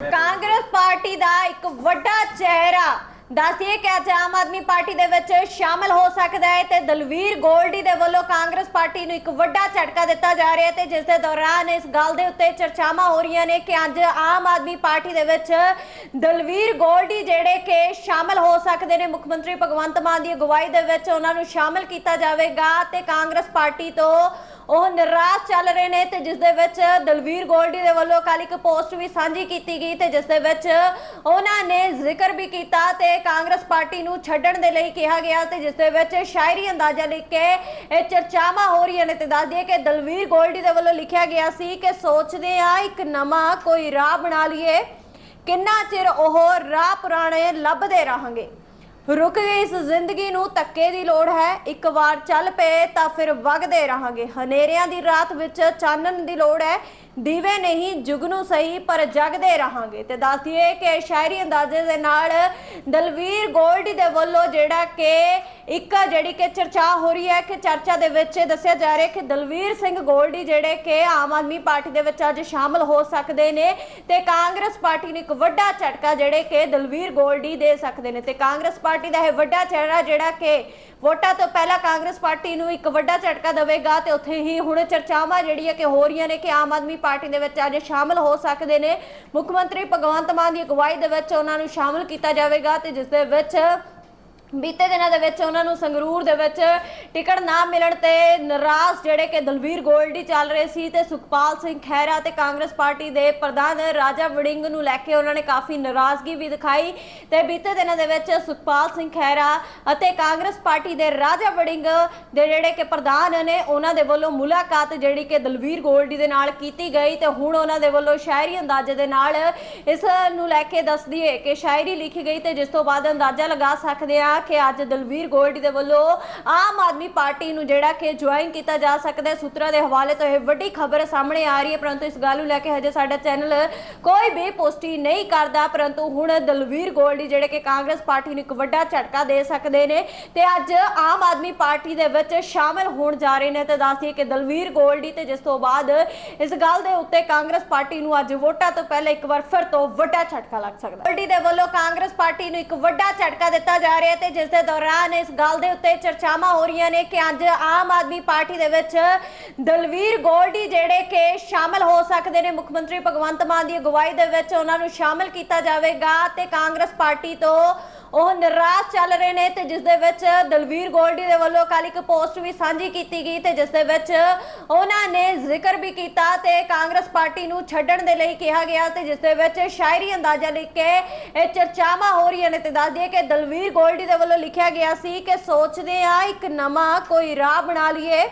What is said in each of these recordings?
Congress party ਦਾ ਇੱਕ ਵੱਡਾ ਚਿਹਰਾ। ਦੱਸਿਏ ਕਿ ਅੱਜ ਆਮ ਆਦਮੀ ਪਾਰਟੀ ਦੇ ਵਿੱਚ ਸ਼ਾਮਲ ਹੋ ਸਕਦਾ ਹੈ ਤੇ ਦਲਵੀਰ ਗੋਲਡੀ ਦੇ ਵੱਲੋਂ ਕਾਂਗਰਸ ਪਾਰਟੀ ਨੂੰ ਇੱਕ ਵੱਡਾ ਝਟਕਾ ਦਿੱਤਾ ਜਾ ਰਿਹਾ ਤੇ ਜਿਸ ਦੇ ਦੌਰਾਨ ਇਸ ਗੱਲ ਦੇ ਉੱਤੇ ਚਰਚਾਵਾਂ ਹੋ ਰਹੀਆਂ ਨੇ ਕਿ ਅੱਜ ਆਮ ਆਦਮੀ ਪਾਰਟੀ ਦੇ ਵਿੱਚ ਦਲਵੀਰ ਗੋਲਡੀ ਜਿਹੜੇ ਕਿ ਸ਼ਾਮਲ ਹੋ ਸਕਦੇ ਨੇ ਮੁੱਖ ਮੰਤਰੀ ਭਗਵੰਤ ਮਾਨ ਦੀ ਅਗਵਾਈ ਦੇ ਵਿੱਚ ਉਹਨਾਂ ਨੂੰ ਸ਼ਾਮਲ ਕੀਤਾ ਜਾਵੇਗਾ ਤੇ ਕਾਂਗਰਸ ਪਾਰਟੀ ਤੋਂ ਉਹ ਨਿਰਾਸ਼ ਚੱਲ ਰਹੇ ਨੇ ਤੇ ਜਿਸ ਦੇ ਵਿੱਚ ਦਲਵੀਰ ਗੋਲਡੀ ਦੇ ਵੱਲੋਂ ਕੱਲ ਇੱਕ ਪੋਸਟ ਵੀ ਸਾਂਝੀ ਕੀਤੀ ਗਈ ਤੇ ਜਿਸ ਦੇ ਵਿੱਚ ਉਹਨਾਂ ਨੇ ਜ਼ਿਕਰ ਵੀ ਕੀਤਾ ਤੇ ਕਾਂਗਰਸ ਪਾਰਟੀ ਨੂੰ ਛੱਡਣ ਦੇ ਲਈ ਕਿਹਾ ਗਿਆ ਤੇ ਜਿਸ ਦੇ ਵਿੱਚ ਸ਼ਾਇਰੀ ਅੰਦਾਜ਼ਾ ਲਿਖ ਕੇ ਇਹ ਚਰਚਾਵਾਂ ਹੋ ਰਹੀਆਂ ਨੇ ਤੇ ਦੱਸ ਦਈਏ ਕਿ ਦਲਵੀਰ ਗੋਲਡੀ ਦੇ ਵੱਲੋਂ ਲਿਖਿਆ ਗਿਆ ਸੀ ਕਿ ਸੋਚਦੇ ਆ ਇੱਕ ਨਵਾਂ ਕੋਈ ਰਾਹ ਬਣਾ ਲਈਏ। ਕਿੰਨਾ ਚਿਰ ਉਹ ਰਾਹ ਪੁਰਾਣੇ ਲੱਭਦੇ ਰਹਾਂਗੇ? ਰੁਕ ਗਈ ਇਸ ਜ਼ਿੰਦਗੀ ਨੂੰ, ਧੱਕੇ ਦੀ ਲੋੜ ਹੈ। ਇੱਕ ਵਾਰ ਚੱਲ ਪਏ ਤਾਂ ਫਿਰ ਵਗਦੇ ਰਹਾਂਗੇ। ਹਨੇਰਿਆਂ ਦੀ ਰਾਤ ਵਿੱਚ ਚਾਨਣ ਦੀ ਲੋੜ ਹੈ। ਦੀਵੇ ਨਹੀਂ ਜੁਗਨੂ ਸਹੀ, ਪਰ ਜਗਦੇ ਰਹਾਂਗੇ। ਤੇ ਦੱਸ ਦਈਏ ਕਿ ਸ਼ਾਇਰੀ ਅੰਦਾਜ਼ੇ ਦੇ ਨਾਲ ਦਲਵੀਰ ਗੋਲਡੀ ਦੇ ਵੱਲੋਂ ਜਿਹੜਾ ਕਿ ਇੱਕ ਜਿਹੜੀ ਕਿ ਚਰਚਾ ਹੋ ਰਹੀ ਹੈ, ਕਿ ਚਰਚਾ ਦੇ ਵਿੱਚ ਇਹ ਦੱਸਿਆ ਜਾ ਰਿਹਾ ਕਿ ਦਲਵੀਰ ਸਿੰਘ ਗੋਲਡੀ ਜਿਹੜੇ ਕਿ ਆਮ ਆਦਮੀ ਪਾਰਟੀ ਦੇ ਵਿੱਚ ਅੱਜ ਸ਼ਾਮਲ ਹੋ ਸਕਦੇ ਨੇ ਤੇ ਕਾਂਗਰਸ ਪਾਰਟੀ ਨੂੰ ਇੱਕ ਵੱਡਾ ਝਟਕਾ ਜਿਹੜੇ ਕਿ ਦਲਵੀਰ ਗੋਲਡੀ ਦੇ ਸਕਦੇ ਨੇ। ਤੇ ਕਾਂਗਰਸ ਪਾਰਟੀ ਦਾ ਇਹ ਵੱਡਾ ਚਿਹਰਾ ਜਿਹੜਾ ਕਿ ਵੋਟਾਂ ਤੋਂ ਪਹਿਲਾਂ ਕਾਂਗਰਸ ਪਾਰਟੀ ਨੂੰ ਇੱਕ ਵੱਡਾ ਝਟਕਾ ਦੇਵੇਗਾ ਤੇ ਉੱਥੇ ਹੀ ਹੁਣ ਚਰਚਾਵਾਂ ਜਿਹੜੀਆਂ ਕਿ ਹੋ ਰਹੀਆਂ ਨੇ ਕਿ ਆਮ ਆਦਮੀ ਪਾਰਟੀ ਦੇ ਵਿੱਚ ਅੱਜ ਸ਼ਾਮਲ ਹੋ ਸਕਦੇ ਨੇ। ਮੁੱਖ ਮੰਤਰੀ ਭਗਵੰਤ ਮਾਨ ਦੀ ਅਗਵਾਈ ਦੇ ਵਿੱਚ ਉਹਨਾਂ ਨੂੰ ਸ਼ਾਮਲ ਕੀਤਾ ਜਾਵੇਗਾ ਤੇ ਜਿਸ ਦੇ ਵਿੱਚ ਬੀਤੇ ਦਿਨਾਂ ਦੇ ਵਿੱਚ ਉਹਨਾਂ ਨੂੰ ਸੰਗਰੂਰ ਦੇ ਵਿੱਚ ਟਿਕਟ ਨਾ ਮਿਲਣ ਤੇ ਨਰਾਜ਼ ਜਿਹੜੇ ਕਿ ਦਲਵੀਰ ਗੋਲਡੀ ਚੱਲ ਰਹੇ ਸੀ ਤੇ ਸੁਖਪਾਲ ਸਿੰਘ ਖਹਿਰਾ ਤੇ ਕਾਂਗਰਸ ਪਾਰਟੀ ਦੇ ਪ੍ਰਧਾਨ ਰਾਜਾ ਵੜਿੰਗ ਨੂੰ ਲੈ ਕੇ ਉਹਨਾਂ ਨੇ ਕਾਫੀ ਨਾਰਾਜ਼ਗੀ ਵੀ ਦਿਖਾਈ ਤੇ ਬੀਤੇ ਦਿਨਾਂ ਦੇ ਵਿੱਚ ਸੁਖਪਾਲ ਸਿੰਘ ਖਹਿਰਾ ਅਤੇ ਕਾਂਗਰਸ ਪਾਰਟੀ ਦੇ ਰਾਜਾ ਵੜਿੰਗ ਦੇ ਜਿਹੜੇ ਕਿ ਪ੍ਰਧਾਨ ਨੇ ਉਹਨਾਂ ਦੇ ਵੱਲੋਂ ਮੁਲਾਕਾਤ ਜਿਹੜੀ ਕਿ ਦਲਵੀਰ ਗੋਲਡੀ ਦੇ ਨਾਲ ਕੀਤੀ ਗਈ ਤੇ ਹੁਣ ਉਹਨਾਂ ਦੇ ਵੱਲੋਂ ਸ਼ਾਇਰੀ ਅੰਦਾਜ਼ੇ ਦੇ ਨਾਲ ਇਸ ਨੂੰ ਲੈ ਕੇ ਦੱਸ ਦਈਏ ਕਿ ਸ਼ਾਇਰੀ ਲਿਖੀ ਗਈ ਤੇ ਜਿਸ ਤੋਂ ਬਾਅਦ ਅੰਦਾਜ਼ਾ ਲਗਾ ਸਕਦੇ ਆ ਕਿ ਅੱਜ ਦਲਵੀਰ ਗੋਲਡੀ ਦੇ ਵੱਲੋਂ ਆਮ ਆਦਮੀ ਪਾਰਟੀ ਨੂੰ ਜਿਹੜਾ ਕਿ ਜੁਆਇਨ ਕੀਤਾ ਜਾ ਸਕਦਾ ਹੈ, ਸੂਤਰਾਂ ਦੇ ਹਵਾਲੇ ਤੋਂ ਇਹ ਵੱਡੀ ਖਬਰ ਸਾਹਮਣੇ ਆ ਰਹੀ ਹੈ। ਪਰੰਤੂ ਇਸ ਗੱਲ ਨੂੰ ਲੈ ਕੇ ਹਜੇ ਸਾਡਾ ਚੈਨਲ ਕੋਈ ਵੀ ਪੁਸ਼ਟੀ ਨਹੀਂ ਕਰਦਾ। ਪਰੰਤੂ ਹੁਣ ਦਲਵੀਰ ਗੋਲਡੀ ਜਿਹੜੇ ਕਿ ਕਾਂਗਰਸ ਪਾਰਟੀ ਨੂੰ ਇੱਕ ਵੱਡਾ ਝਟਕਾ ਦੇ ਸਕਦੇ ਨੇ ਤੇ ਅੱਜ ਆਮ ਆਦਮੀ ਪਾਰਟੀ ਦੇ ਵਿੱਚ ਸ਼ਾਮਲ ਹੋਣ ਜਾ ਰਹੇ ਨੇ ਤੇ ਦੱਸਦੀ ਕਿ ਦਲਵੀਰ ਗੋਲਡੀ ਤੇ ਜਿਸ ਤੋਂ ਬਾਅਦ ਇਸ ਗੱਲ ਦੇ ਉੱਤੇ ਕਾਂਗਰਸ ਪਾਰਟੀ ਨੂੰ ਅੱਜ ਵੋਟਾਂ ਤੋਂ ਪਹਿਲਾਂ ਇੱਕ ਵਾਰ ਫਿਰ ਤੋਂ ਵੱਡਾ ਝਟਕਾ ਲੱਗ ਸਕਦਾ ਗੋਲਡੀ ਦੇ ਵੱਲੋਂ ਕਾਂਗਰਸ ਪਾਰਟੀ ਨੂੰ ਇੱਕ ਵੱਡਾ ਝਟਕਾ ਦਿੱਤਾ ਜਾ ਰਿਹਾ ਹੈ ਤੇ ਜਿਸ ਦੇ ਦੌਰਾਨ ਇਸ ਗੱਲ ਦੇ ਉੱਤੇ ਚਰਚਾਵਾਂ ਹੋ ਰਹੀਆਂ ਨੇ ਕਿ ਅੱਜ ਆਮ ਆਦਮੀ ਪਾਰਟੀ ਦੇ ਵਿੱਚ ਦਲਵੀਰ ਗੋਲਡੀ ਜਿਹੜੇ ਕਿ ਸ਼ਾਮਲ ਹੋ ਸਕਦੇ ਨੇ, ਮੁੱਖ ਮੰਤਰੀ ਭਗਵੰਤ ਮਾਨ ਦੀ ਅਗਵਾਈ ਦੇ ਵਿੱਚ ਉਹਨਾਂ ਨੂੰ ਸ਼ਾਮਲ ਕੀਤਾ ਜਾਵੇਗਾ ਤੇ ਕਾਂਗਰਸ ਪਾਰਟੀ ਤੋਂ ਉਹ ਨਿਰਾਸ਼ ਚੱਲ ਰਹੇ ਨੇ ਤੇ ਜਿਸ ਦੇ ਵਿੱਚ ਦਲਵੀਰ ਗੋਲਡੀ ਦੇ ਵੱਲੋਂ ਕੱਲ ਇੱਕ ਪੋਸਟ ਵੀ ਸਾਂਝੀ ਕੀਤੀ ਗਈ ਤੇ ਜਿਸ ਦੇ ਵਿੱਚ ਉਹਨਾਂ ਨੇ ਜ਼ਿਕਰ ਵੀ ਕੀਤਾ ਤੇ ਕਾਂਗਰਸ ਪਾਰਟੀ ਨੂੰ ਛੱਡਣ ਦੇ ਲਈ ਕਿਹਾ ਗਿਆ ਤੇ ਜਿਸ ਦੇ ਵਿੱਚ ਸ਼ਾਇਰੀ ਅੰਦਾਜ਼ਾ ਲਿਖ ਕੇ ਇਹ ਚਰਚਾਵਾਂ ਹੋ ਰਹੀਆਂ ਨੇ ਤੇ ਦੱਸ ਦਈਏ ਕਿ ਦਲਵੀਰ ਗੋਲਡੀ ਦੇ ਵੱਲੋਂ ਲਿਖਿਆ ਗਿਆ ਸੀ ਕਿ ਸੋਚਦੇ ਆ ਇੱਕ ਨਵਾਂ ਕੋਈ ਰਾਹ ਬਣਾ ਲਈਏ,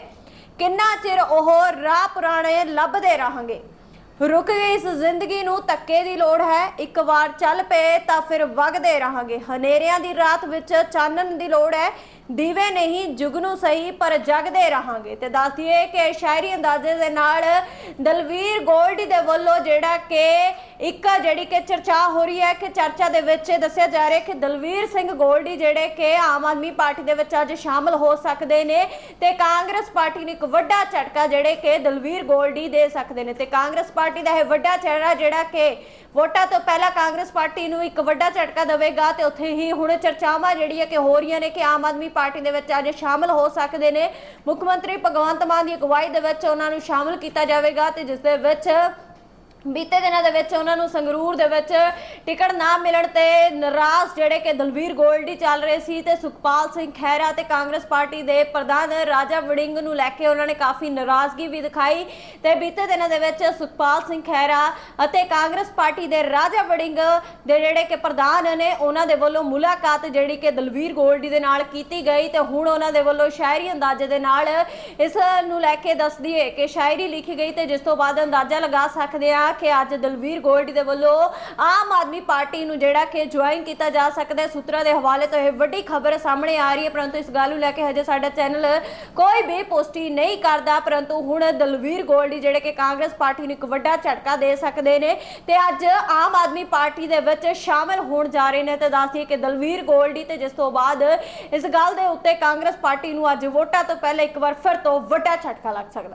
ਕਿੰਨਾ ਚਿਰ ਉਹ ਰਾਹ ਪੁਰਾਣੇ ਲੱਭਦੇ ਰਹਾਂਗੇ। ਰੁਕ ਗਈ ਇਸ ਜ਼ਿੰਦਗੀ ਨੂੰ, ਧੱਕੇ ਦੀ ਲੋੜ ਹੈ। ਇੱਕ ਵਾਰ ਚੱਲ ਪਏ ਤਾਂ ਫਿਰ ਵਗਦੇ ਰਹਾਂਗੇ। ਹਨੇਰਿਆਂ ਦੀ ਰਾਤ ਵਿੱਚ ਚਾਨਣ ਦੀ ਲੋੜ ਹੈ। ਦੀਵੇ ਨਹੀਂ ਜੁਗਨੂ ਸਹੀ, ਪਰ ਜਗਦੇ ਰਹਾਂਗੇ। ਤੇ ਦੱਸ ਦਈਏ ਕਿ ਸ਼ਾਇਰੀ ਅੰਦਾਜ਼ੇ ਦੇ ਨਾਲ ਦਲਵੀਰ ਗੋਲਡੀ ਦੇ ਵੱਲੋਂ ਜਿਹੜਾ ਕਿ ਇੱਕ ਜਿਹੜੀ ਕਿ ਚਰਚਾ ਹੋ ਰਹੀ ਹੈ, ਕਿ ਚਰਚਾ ਦੇ ਵਿੱਚ ਇਹ ਦੱਸਿਆ ਜਾ ਰਿਹਾ ਕਿ ਦਲਵੀਰ ਸਿੰਘ ਗੋਲਡੀ ਜਿਹੜੇ ਕਿ ਆਮ ਆਦਮੀ ਪਾਰਟੀ ਦੇ ਵਿੱਚ ਅੱਜ ਸ਼ਾਮਲ ਹੋ ਸਕਦੇ ਨੇ ਤੇ ਕਾਂਗਰਸ ਪਾਰਟੀ ਨੂੰ ਇੱਕ ਵੱਡਾ ਝਟਕਾ ਜਿਹੜੇ ਕਿ ਦਲਵੀਰ ਗੋਲਡੀ ਦੇ ਸਕਦੇ ਨੇ। ਤੇ ਕਾਂਗਰਸ ਪਾਰਟੀ ਦਾ ਇਹ ਵੱਡਾ ਚਿਹਰਾ ਜਿਹੜਾ ਕਿ ਵੋਟਾਂ ਤੋਂ ਪਹਿਲਾਂ ਕਾਂਗਰਸ ਪਾਰਟੀ ਨੂੰ ਇੱਕ ਵੱਡਾ ਝਟਕਾ ਦੇਵੇਗਾ ਤੇ ਉੱਥੇ ਹੀ ਹੁਣ ਚਰਚਾਵਾਂ ਜਿਹੜੀਆਂ ਕਿ ਹੋ ਰਹੀਆਂ ਨੇ ਕਿ ਆਮ ਆਦਮੀ ਪਾਰਟੀ ਦੇ ਵਿੱਚ ਅੱਜ ਸ਼ਾਮਲ ਹੋ ਸਕਦੇ ਨੇ। ਮੁੱਖ ਮੰਤਰੀ ਭਗਵੰਤ ਮਾਨ ਦੀ ਅਗਵਾਈ ਦੇ ਵਿੱਚ ਉਹਨਾਂ ਨੂੰ ਸ਼ਾਮਲ ਕੀਤਾ ਜਾਵੇਗਾ ਤੇ ਜਿਸ ਦੇ ਵਿੱਚ ਬੀਤੇ ਦਿਨਾਂ ਦੇ ਵਿੱਚ ਉਹਨਾਂ ਨੂੰ ਸੰਗਰੂਰ ਦੇ ਵਿੱਚ ਟਿਕਟ ਨਾ ਮਿਲਣ ਤੇ ਨਰਾਜ਼ ਜਿਹੜੇ ਕਿ ਦਲਵੀਰ ਗੋਲਡੀ ਚੱਲ ਰਹੇ ਸੀ ਤੇ ਸੁਖਪਾਲ ਸਿੰਘ ਖਹਿਰਾ ਤੇ ਕਾਂਗਰਸ ਪਾਰਟੀ ਦੇ ਪ੍ਰਧਾਨ ਰਾਜਾ ਵੜਿੰਗ ਨੂੰ ਲੈ ਕੇ ਉਹਨਾਂ ਨੇ ਕਾਫੀ ਨਾਰਾਜ਼ਗੀ ਵੀ ਦਿਖਾਈ ਤੇ ਬੀਤੇ ਦਿਨਾਂ ਦੇ ਵਿੱਚ ਸੁਖਪਾਲ ਸਿੰਘ ਖਹਿਰਾ ਅਤੇ ਕਾਂਗਰਸ ਪਾਰਟੀ ਦੇ ਰਾਜਾ ਵੜਿੰਗ ਦੇ ਜਿਹੜੇ ਕਿ ਪ੍ਰਧਾਨ ਨੇ ਉਹਨਾਂ ਦੇ ਵੱਲੋਂ ਮੁਲਾਕਾਤ ਜਿਹੜੀ ਕਿ ਦਲਵੀਰ ਗੋਲਡੀ ਦੇ ਨਾਲ ਕੀਤੀ ਗਈ ਤੇ ਹੁਣ ਉਹਨਾਂ ਦੇ ਵੱਲੋਂ ਸ਼ਾਇਰੀ ਅੰਦਾਜ਼ੇ ਦੇ ਨਾਲ ਇਸ ਨੂੰ ਲੈ ਕੇ ਦੱਸ ਦਈਏ ਕਿ ਸ਼ਾਇਰੀ ਲਿਖੀ ਗਈ ਤੇ ਜਿਸ ਤੋਂ ਬਾਅਦ ਅੰਦਾਜ਼ਾ ਲਗਾ ਸਕਦੇ ਆ ਕਿ ਅੱਜ ਦਲਵੀਰ ਗੋਲਡੀ ਦੇ ਵੱਲੋਂ ਆਮ ਆਦਮੀ ਪਾਰਟੀ ਨੂੰ ਜਿਹੜਾ ਕਿ ਜੁਆਇਨ ਕੀਤਾ ਜਾ ਸਕਦਾ ਹੈ। ਸੂਤਰਾਂ ਦੇ ਹਵਾਲੇ ਤੋਂ ਇਹ ਵੱਡੀ ਖਬਰ ਸਾਹਮਣੇ ਆ ਰਹੀ ਹੈ। ਪਰੰਤੂ ਇਸ ਗੱਲ ਨੂੰ ਲੈ ਕੇ ਹਜੇ ਸਾਡਾ ਚੈਨਲ ਕੋਈ ਵੀ ਪੋਸਟੀ ਨਹੀਂ ਕਰਦਾ। ਪਰੰਤੂ ਹੁਣ ਦਲਵੀਰ ਗੋਲਡੀ ਜਿਹੜੇ ਕਿ ਕਾਂਗਰਸ ਪਾਰਟੀ ਨੂੰ ਇੱਕ ਵੱਡਾ ਝਟਕਾ ਦੇ ਸਕਦੇ ਨੇ ਤੇ ਅੱਜ ਆਮ ਆਦਮੀ ਪਾਰਟੀ ਦੇ ਵਿੱਚ ਸ਼ਾਮਲ ਹੋਣ ਜਾ ਰਹੇ ਨੇ ਤੇ ਦੱਸਦੀਏ ਕਿ ਦਲਵੀਰ ਗੋਲਡੀ ਤੇ ਜਿਸ ਤੋਂ ਬਾਅਦ ਇਸ ਗੱਲ ਦੇ ਉੱਤੇ ਕਾਂਗਰਸ ਪਾਰਟੀ ਨੂੰ ਅੱਜ ਵੋਟਾਂ ਤੋਂ ਪਹਿਲਾਂ ਇੱਕ ਵਾਰ ਫਿਰ ਤੋਂ ਵੱਡਾ ਝਟਕਾ ਲੱਗ ਸਕਦਾ